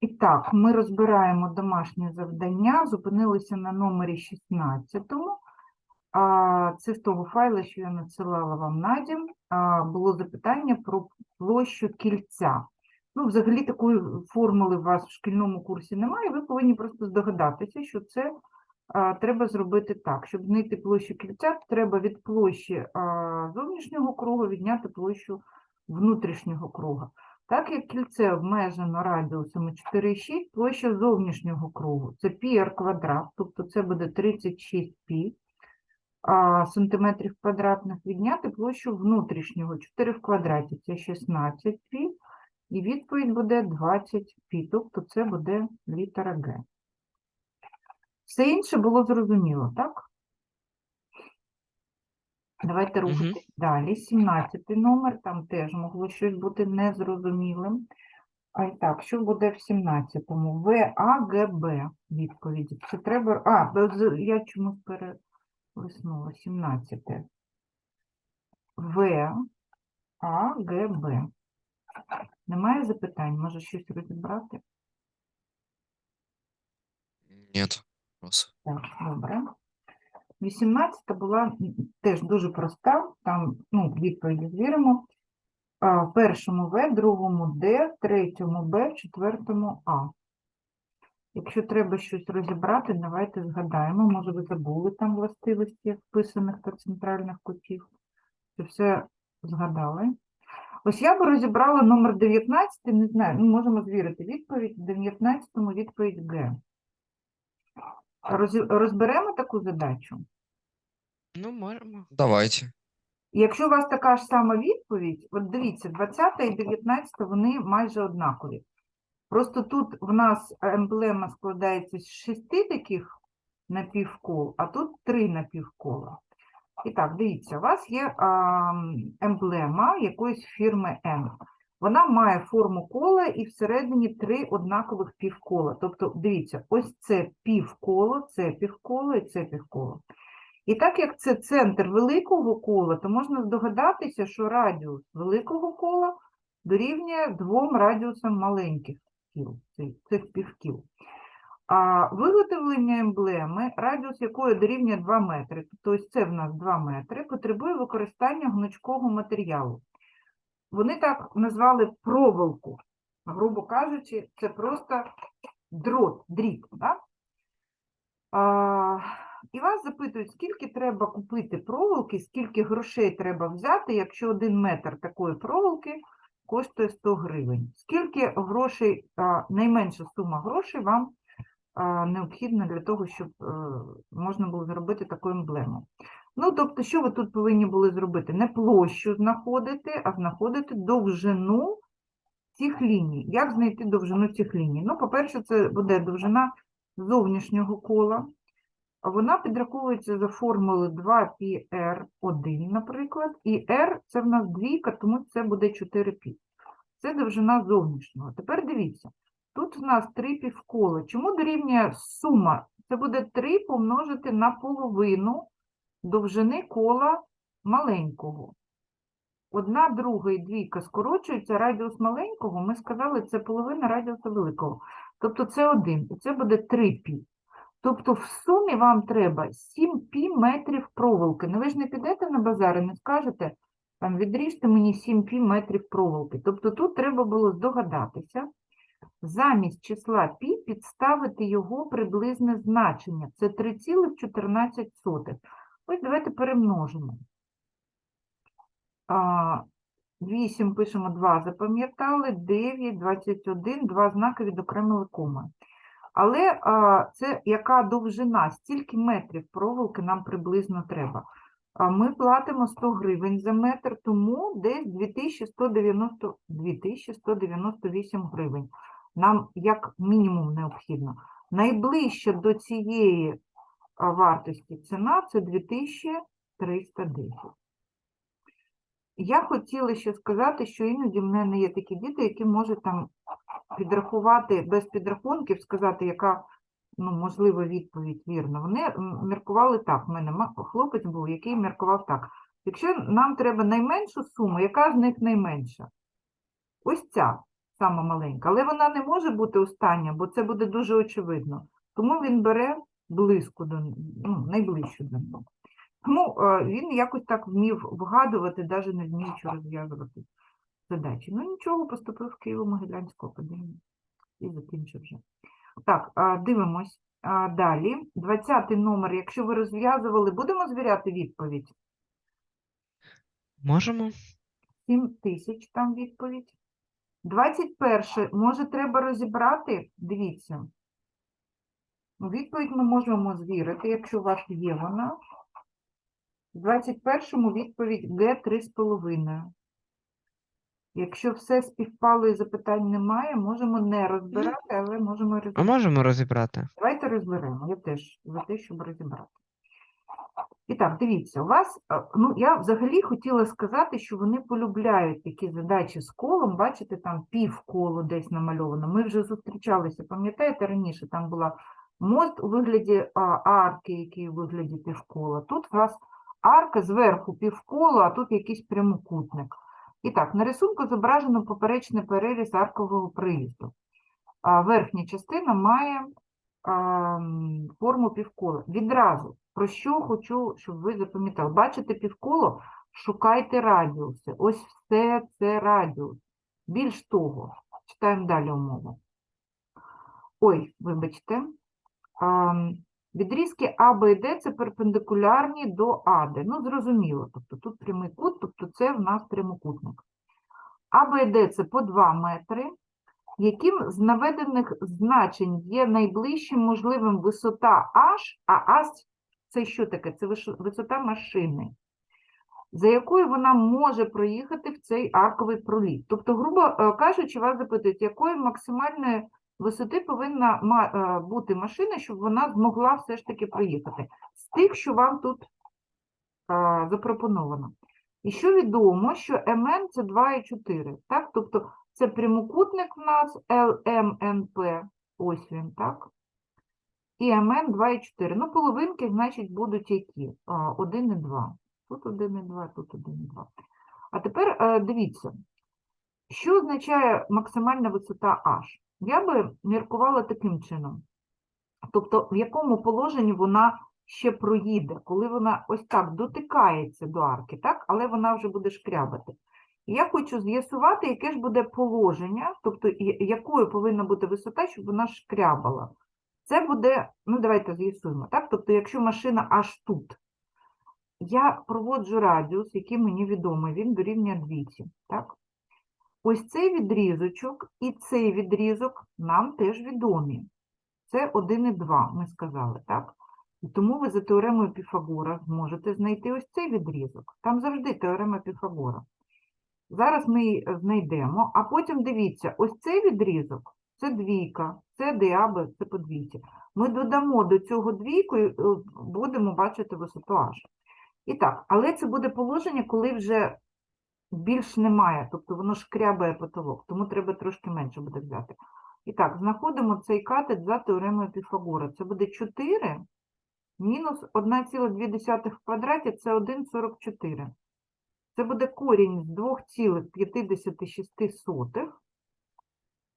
І так, ми розбираємо домашнє завдання, зупинилися на номері 16. А, Це з того файлу, що я надсилала вам на дім, а, було запитання про площу кільця. Ну, взагалі такої формули у вас в шкільному курсі немає, ви повинні просто здогадатися, що це треба зробити так. Щоб знайти площу кільця, треба від площі зовнішнього кругу відняти площу внутрішнього круга. Так як кільце обмежено радіусами 4,6, площа зовнішнього кругу це πr квадрат, тобто це буде 36 π а, сантиметрів квадратних, відняти площу внутрішнього 4 в квадраті, це 16 π, і відповідь буде 20 π, тобто це буде літера Г. Все інше було зрозуміло, так? Давайте Мгм. рухати далі. 17 номер, там теж могло щось бути незрозумілим. А і так, що буде в 17-му? ВАГБ відповіді. Це треба. А, я чомусь перелиснула. 17. ВАГБ. Немає запитань? Може щось розібрати? Нет. Вопросов. Так, добре. 18 була теж дуже проста, там ну, відповіді звіримо. Першому В, другому Д, третьому Б, четвертому А. Якщо треба щось розібрати, давайте згадаємо. Може, ви забули там властивості вписаних та центральних кутів. Це все згадали. Ось я би розібрала номер 19, не знаю, ну, можемо звірити відповідь. В 19 відповідь Г. Розі- Розберемо таку задачу? Ну, можемо. Давайте. Якщо у вас така ж сама відповідь, от дивіться, 20 і 19 вони майже однакові. Просто тут в нас емблема складається з шести таких напівкол, а тут три напівкола. І так, дивіться, у вас є а, емблема якоїсь фірми N. Вона має форму кола і всередині три однакових півкола. Тобто, дивіться, ось це півколо, це півколо і це півколо. І так як це центр великого кола, то можна здогадатися, що радіус великого кола дорівнює двом радіусам маленьких кіл, цих- півкіл. А виготовлення емблеми, радіус якої дорівнює 2 метри, тобто ось це в нас 2 метри, потребує використання гнучкого матеріалу. Вони так назвали проволоку. Грубо кажучи, це просто дрот, дріт. Да? А, і вас запитують, скільки треба купити проволоки, скільки грошей треба взяти, якщо один метр такої проволоки коштує 100 гривень. Скільки грошей, а, найменша сума грошей вам а, необхідна для того, щоб е, можна було зробити таку емблему. Ну, тобто, що ви тут повинні були зробити? Не площу знаходити, а знаходити довжину цих ліній. Як знайти довжину цих ліній? Ну, по-перше, це буде довжина зовнішнього кола. Вона підраховується за формулою 2πr1, наприклад, і r це в нас двійка, тому це буде 4π. Це довжина зовнішнього. Тепер дивіться, тут в нас три півкола. Чому дорівнює сума? Це буде 3 помножити на половину довжини кола маленького. Одна, друга і двійка скорочуються, радіус маленького, ми сказали, це половина радіуса великого. Тобто це 1, і це буде 3 пі. Тобто в сумі вам треба 7 пі метрів проволоки. Ну ви ж не підете на базар і не скажете, там відріжте мені 7 пі метрів проволоки. Тобто тут треба було здогадатися, замість числа пі підставити його приблизне значення. Це 3,14. Ось давайте перемножимо. 8 пишемо 2, запам'ятали, 9, 21, два знаки відокремили комою. Але а, це яка довжина, стільки метрів проволоки нам приблизно треба. А ми платимо 100 гривень за метр, тому десь 2190, 2198 гривень. Нам як мінімум необхідно. Найближча до цієї вартості ціна це 2310. Я хотіла ще сказати, що іноді в мене є такі діти, які можуть там підрахувати без підрахунків, сказати, яка ну, можлива відповідь вірна. Вони міркували так. У мене хлопець був, який міркував так. Якщо нам треба найменшу суму, яка з них найменша? Ось ця. сама маленька, але вона не може бути остання, бо це буде дуже очевидно. Тому він бере близько до ну, найближчу до нього. Тому е, він якось так вмів вгадувати, навіть не вміючи розв'язувати задачі. Ну нічого, поступив в Києво-Могилянську академію і закінчив вже. Так, а, дивимось. Далі, 20 номер, якщо ви розв'язували, будемо звіряти відповідь? Можемо? 7 тисяч там відповідь. 21, може, треба розібрати? Дивіться. Відповідь ми можемо звірити, якщо у вас є вона. В 21-му відповідь Г 3,5. Якщо все співпало і запитань немає, можемо не розбирати, але можемо і А розібрати. можемо розібрати? Давайте розберемо. Я теж за те, щоб розібрати. І так, дивіться, у вас, е, ну, я взагалі хотіла сказати, що вони полюбляють такі задачі з колом. Бачите, там півколо десь намальовано. Ми вже зустрічалися, пам'ятаєте, раніше там була мост у вигляді а, арки, який у вигляді півкола. Тут у вас арка зверху півкола, а тут якийсь прямокутник. І так, на рисунку зображено поперечний переріз аркового приїзду. А верхня частина має а, форму півкола. Відразу, про що хочу, щоб ви запам'ятали. Бачите півколо? Шукайте радіуси. Ось все це радіус. Більш того, читаємо далі умову. Ой, вибачте. Відрізки А, Б і Д це перпендикулярні до АД. Ну, зрозуміло. Тобто тут прямий кут, тобто це в нас прямокутник. А, Б і Д це по 2 метри яким з наведених значень є найближчим можливим висота H, а H – це що таке? Це висота машини, за якою вона може проїхати в цей арковий проліт. Тобто, грубо е, кажучи, вас запитують, якої максимальної висоти повинна е, бути машина, щоб вона змогла все ж таки проїхати. З тих, що вам тут е, запропоновано. І що відомо, що МН – це 2,4, так? Тобто це прямокутник в нас ЛМНП, ось він, так? І МН 2,4. Ну, половинки, значить, будуть які? А, 1 і 2. Тут 1 і 2, тут 1 і 2. А тепер е, дивіться, що означає максимальна висота H? Я би міркувала таким чином. Тобто, в якому положенні вона ще проїде, коли вона ось так дотикається до арки, так? але вона вже буде шкрябати. І я хочу з'ясувати, яке ж буде положення, тобто якою повинна бути висота, щоб вона шкрябала. Це буде, ну давайте з'ясуємо, так? Тобто, якщо машина аж тут, я проводжу радіус, який мені відомий, він дорівнює двічі, так? Ось цей відрізочок і цей відрізок нам теж відомі. Це 1 і 2, ми сказали, так? І тому ви за теоремою Піфагора зможете знайти ось цей відрізок. Там завжди теорема Піфагора. Зараз ми її знайдемо, а потім дивіться, ось цей відрізок це двійка, це діаби, це по двійці. Ми додамо до цього двійку і е, будемо бачити висоту H. І так, але це буде положення, коли вже більш немає, тобто воно шкрябає потолок, тому треба трошки менше буде взяти. І так, знаходимо цей катет за теоремою Піфагора. Це буде 4 мінус 1,2 в квадраті, це 1,44. Це буде корінь з 2,56.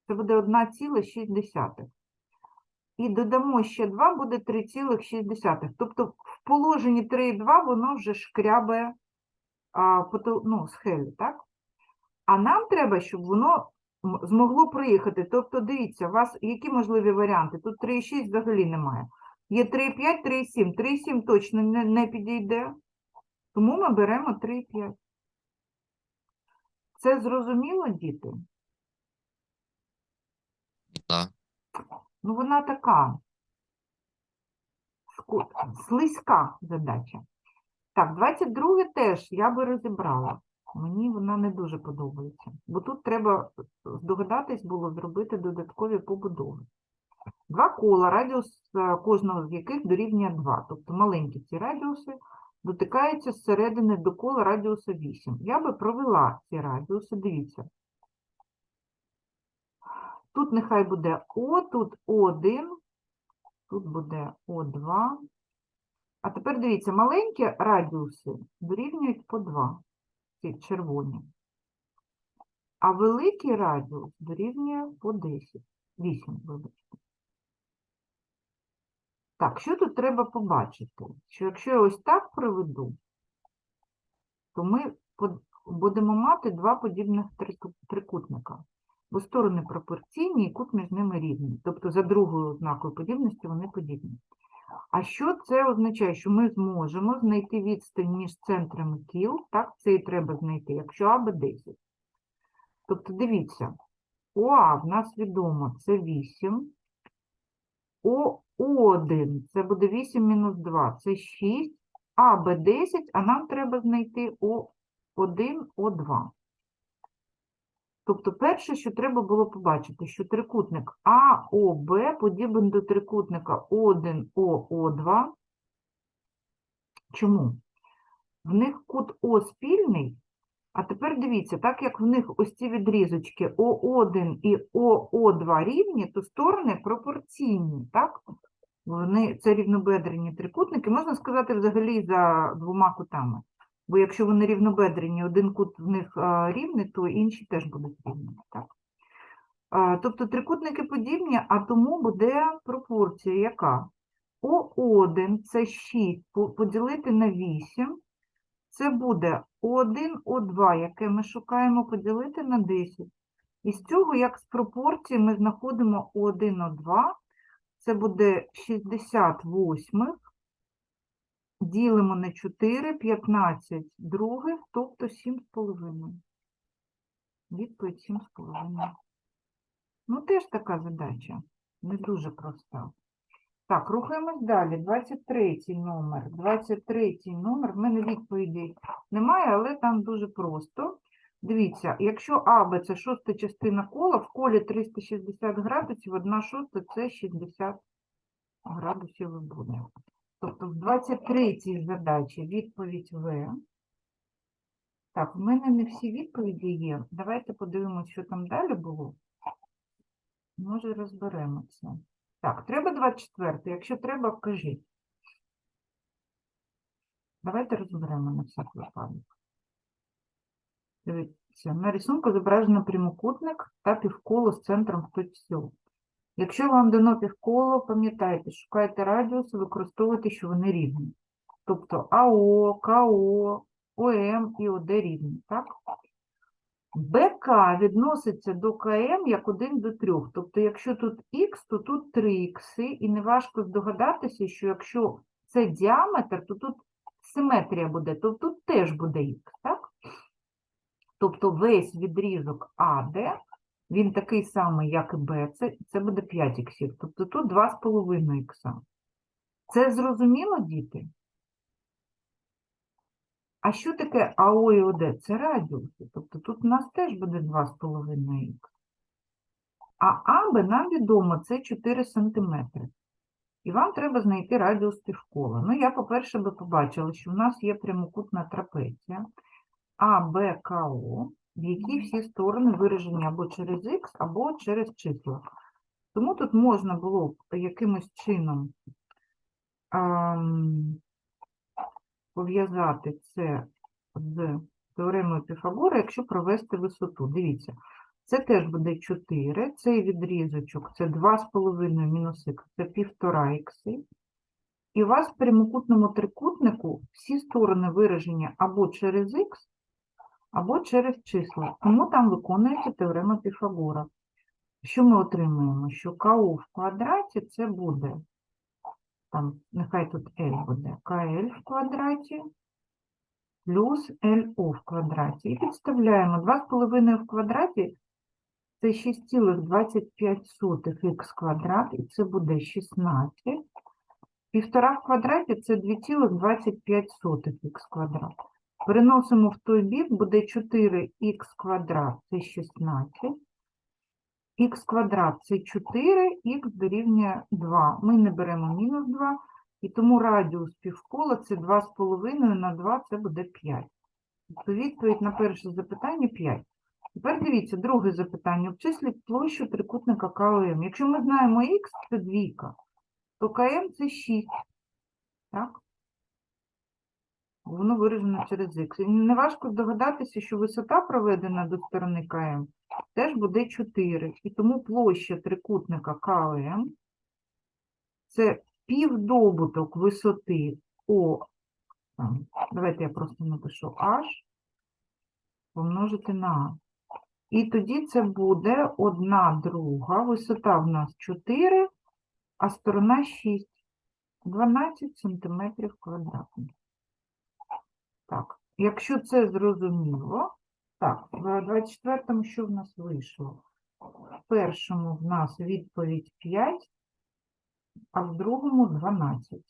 Це буде 1,6. І додамо ще 2, буде 3,6. Тобто в положенні 3,2 воно вже шкрябає ну, схелі, так? А нам треба, щоб воно змогло проїхати. Тобто, дивіться, у вас які можливі варіанти? Тут 3,6 взагалі немає. Є 3,5, 3,7. 3,7 точно не, не підійде. Тому ми беремо 3,5. Це зрозуміло, діти? Да. Ну, вона така слизька задача. Так, 22 теж я би розібрала. Мені вона не дуже подобається. Бо тут треба е, здогадатись було зробити додаткові побудови. Два кола, радіус е, кожного з яких дорівнює 2. Тобто маленькі ці радіуси дотикаються зсередини до кола радіуса 8. Я би провела ці радіуси, дивіться. Тут нехай буде О, тут О1, тут буде О2. А тепер дивіться, маленькі радіуси дорівнюють по 2, ці червоні. а великий радіус дорівнює по 10. 8, вибачте. Так, що тут треба побачити? Що якщо я ось так проведу, то ми будемо мати два подібних трикутника. Бо сторони пропорційні і кут між ними рівний. Тобто за другою ознакою подібності вони подібні. А що це означає? Що ми зможемо знайти відстань між центрами кіл, так, це і треба знайти, якщо АБ 10. Тобто дивіться, ОА в нас відомо це 8, О1 це буде 8 мінус 2, це 6, АБ 10, а нам треба знайти О1, О2. Тобто перше, що треба було побачити, що трикутник АОБ подібен до трикутника О1ОО2. Чому? В них кут О спільний, а тепер дивіться, так як в них ось ці відрізочки О1 і ОО2 рівні, то сторони пропорційні, так? Вони, це рівнобедрені трикутники, можна сказати, взагалі за двома кутами. Бо якщо вони рівнобедрені, один кут в них рівний, то інші теж будуть рівні. Так? Тобто трикутники подібні, а тому буде пропорція яка? О1 це 6 поділити на 8. Це буде О1, О2, яке ми шукаємо поділити на 10. І з цього, як з пропорції, ми знаходимо О1, О2. Це буде 68 ділимо на 4, 15 других, тобто 7,5. Відповідь 7,5. Ну, теж така задача. Не дуже проста. Так, рухаємось далі. 23 номер. 23 номер. В мене відповіді немає, але там дуже просто. Дивіться, якщо АБ це шоста частина кола, в колі 360 градусів, одна шоста це 60 градусів буде. Тобто в 23-й задачі відповідь В. Так, в мене не всі відповіді є. Давайте подивимося, що там далі було. Може, розберемо це. Так, треба 24. Якщо треба, кажіть. Давайте розберемо на всяк випадок. Дивіться, на рисунку зображено прямокутник та півколо з центром в точці. Якщо вам дано півколо, пам'ятайте, шукайте радіус і використовуйте, що вони рівні. Тобто АО, КО, ОМ і ОД рівні, так? БК відноситься до КМ як 1 до 3. Тобто, якщо тут Х, то тут 3 х, і неважко здогадатися, що якщо це діаметр, то тут симетрія буде, то тут теж буде Х, так? Тобто весь відрізок АД, він такий самий, як і Б, це, це буде 5 іксів. Тобто тут 2,5 ікса. Це зрозуміло, діти? А що таке АО і ОД? Це радіуси. Тобто тут у нас теж буде 2,5 х. А АБ нам відомо, це 4 см. І вам треба знайти радіус півкола. Ну, я, по-перше, би побачила, що в нас є прямокутна трапеція АБКО, в якій всі сторони виражені або через х, або через числа. Тому тут можна було б якимось чином ем, пов'язати це з теоремою Піфагора, якщо провести висоту. Дивіться, це теж буде 4, цей відрізочок це 2,5 мінус х, це 1,5 х. І у вас в прямокутному трикутнику всі сторони виражені або через х, або через числа. Тому там виконується теорема Піфагора. Що ми отримуємо? Що КУ в квадраті це буде, там, нехай тут L буде, КЛ в квадраті плюс ЛО в квадраті. І підставляємо 2,5 в квадраті це 6,25х квадрат, і це буде 16. Півтора в квадраті це 2,25х квадрат. Переносимо в той бік, буде 4х квадрат, це 16. Х квадрат це 4, х дорівнює 2. Ми не беремо мінус 2, і тому радіус півкола це 2,5 на 2, це буде 5. Тобто відповідь на перше запитання 5. Тепер дивіться, друге запитання. Обчисліть площу трикутника КОМ. Якщо ми знаємо х, це двійка, то КМ це 6. Так? Воно виражено через х. І неважко догадатися, що висота, проведена до сторони КМ, теж буде 4. І тому площа трикутника КМ це півдобуток висоти О. Давайте я просто напишу H помножити на А. І тоді це буде 1 друга, висота в нас 4, а сторона 6. 12 сантиметрів квадратних. Так, якщо це зрозуміло, так, в 24-му що в нас вийшло? В першому в нас відповідь 5, а в другому 12.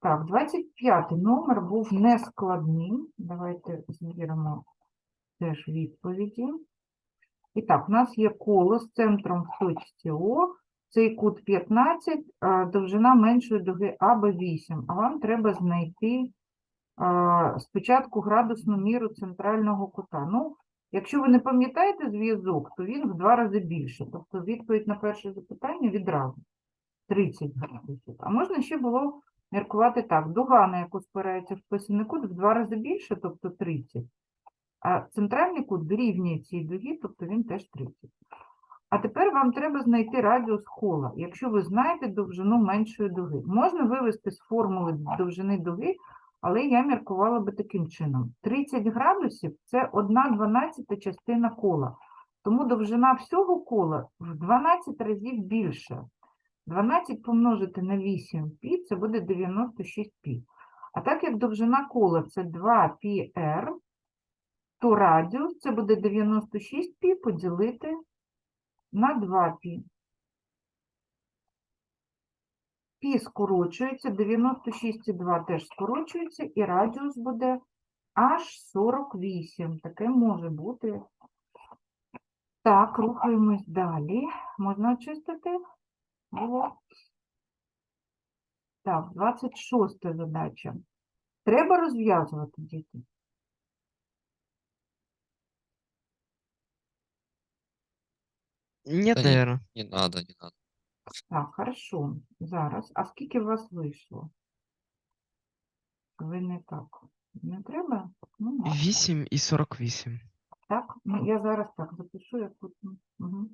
Так, 25 номер був нескладним. Давайте звіримо теж відповіді. І так, у нас є коло з центром в точці О, цей кут 15, довжина меншої дуги АБ 8, а вам треба знайти спочатку градусну міру центрального кута. Ну, якщо ви не пам'ятаєте зв'язок, то він в два рази більше. Тобто відповідь на перше запитання відразу 30 градусів. А можна ще було міркувати так. Дуга, на яку спирається вписаний кут, в два рази більше, тобто 30. А центральний кут дорівнює цій дугі, тобто він теж 30. А тепер вам треба знайти радіус кола, якщо ви знаєте довжину меншої дуги. Можна вивести з формули довжини дуги, але я міркувала би таким чином. 30 градусів – це 1 дванадцята частина кола. Тому довжина всього кола в 12 разів більше. 12 помножити на 8 пі – це буде 96 пі. А так як довжина кола – це 2 пі r, то радіус – це буде 96 пі поділити на 2 пі. Пі скорочується, 96,2 теж скорочується, і радіус буде аж 48. Таке може бути. Так, рухаємось далі. Можна очистити? Було. Так, 26 задача. Треба розв'язувати, діти. Нет. Ні. наверное. Не надо, не надо. Так, хорошо. Зараз. А скільки у вас вийшло? Ви не так. Не треба? Ну, ладно. 8 і 48. Так, ну я зараз так запишу, як тут. Угу.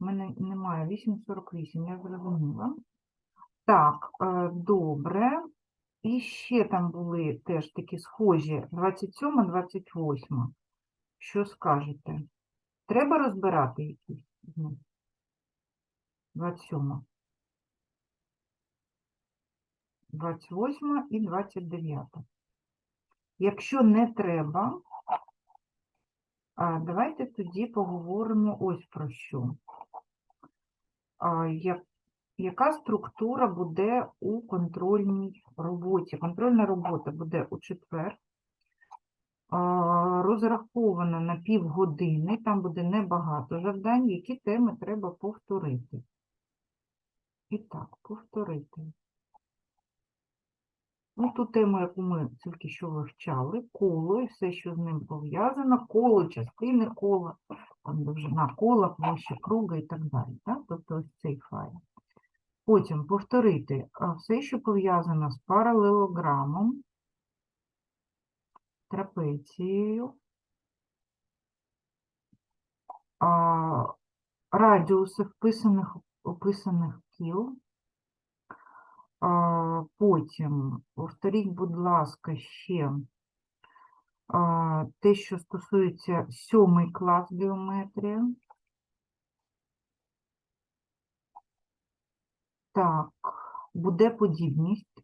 У мене немає 8,48, я зрозуміла. Так, е, добре. І ще там були теж такі схожі 27, 28. Що скажете? Треба розбирати якісь з них? 27. 28 і 29. Якщо не треба, давайте тоді поговоримо ось про що. Яка структура буде у контрольній роботі? Контрольна робота буде у четвер. Розрахована на півгодини, там буде небагато завдань, які теми треба повторити. І так, повторити. Ну, ту тему, яку ми тільки що вивчали, коло і все, що з ним пов'язано, коло, частини кола, там довжина кола, площа круга і так далі. Так? Тобто ось цей файл. Потім повторити все, що пов'язано з паралелограмом, трапецією, радіуси вписаних, описаних кіл, Потім повторіть, будь ласка, ще те, що стосується сьомий клас геометрія. Так, буде подібність.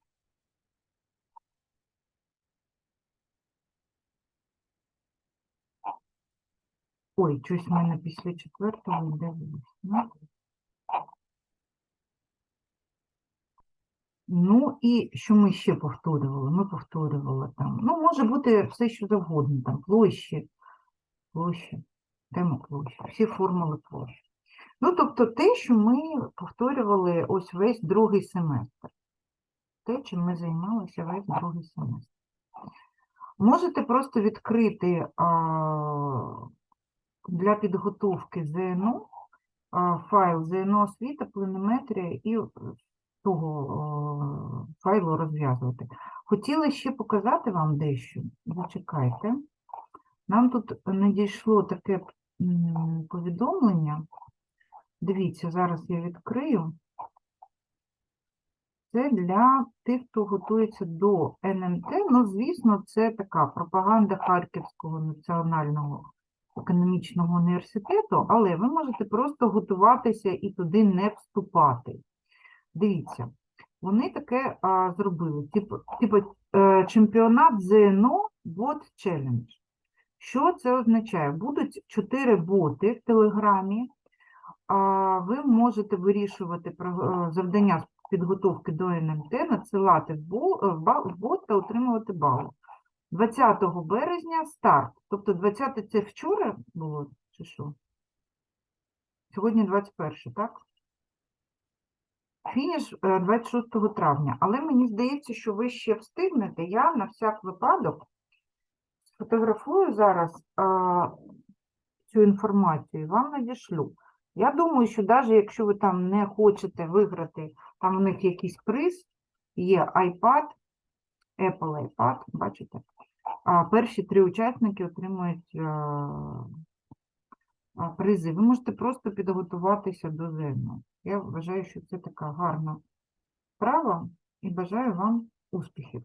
Ой, щось в мене після четвертого йде восьме. Ну і що ми ще повторювали? Ми повторювали там. Ну, може бути все, що завгодно, там площі, площі, тема площі, всі формули площі. Ну, тобто те, що ми повторювали ось весь другий семестр. Те, чим ми займалися весь другий семестр. Можете просто відкрити а, для підготовки ЗНО а, файл ЗНО освіта, планометрія і того файлу розв'язувати. Хотіла ще показати вам дещо. Зачекайте. Нам тут надійшло таке повідомлення. Дивіться, зараз я відкрию. Це для тих, хто готується до НМТ. Ну, звісно, це така пропаганда Харківського національного економічного університету, але ви можете просто готуватися і туди не вступати. Дивіться, вони таке а, зробили, типу, типу е, чемпіонат ЗНО Bot Challenge. Що це означає? Будуть чотири боти в Телеграмі. А, ви можете вирішувати е, завдання з підготовки до НМТ, надсилати е, в бот та отримувати бали. 20 березня старт. Тобто 20 це вчора було, чи що? Сьогодні 21, так? Фініш е, 26 травня. Але мені здається, що ви ще встигнете. Я на всяк випадок сфотографую зараз а, цю інформацію і вам надішлю. Я думаю, що навіть якщо ви там не хочете виграти, там у них якийсь приз, є iPad, Apple iPad, бачите? А перші три учасники отримують е, а, призи. Ви можете просто підготуватися до ЗНО. Я вважаю, що це така гарна справа і бажаю вам успіхів.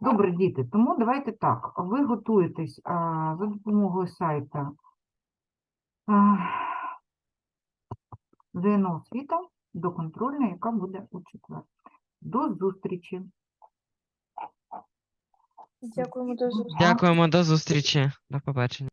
Добре, діти, тому давайте так. Ви готуєтесь а, за допомогою сайта а, ЗНО освіта до контрольної, яка буде у четвер. До зустрічі. Дякуємо до зустрічі. Дякуємо, до зустрічі. До побачення.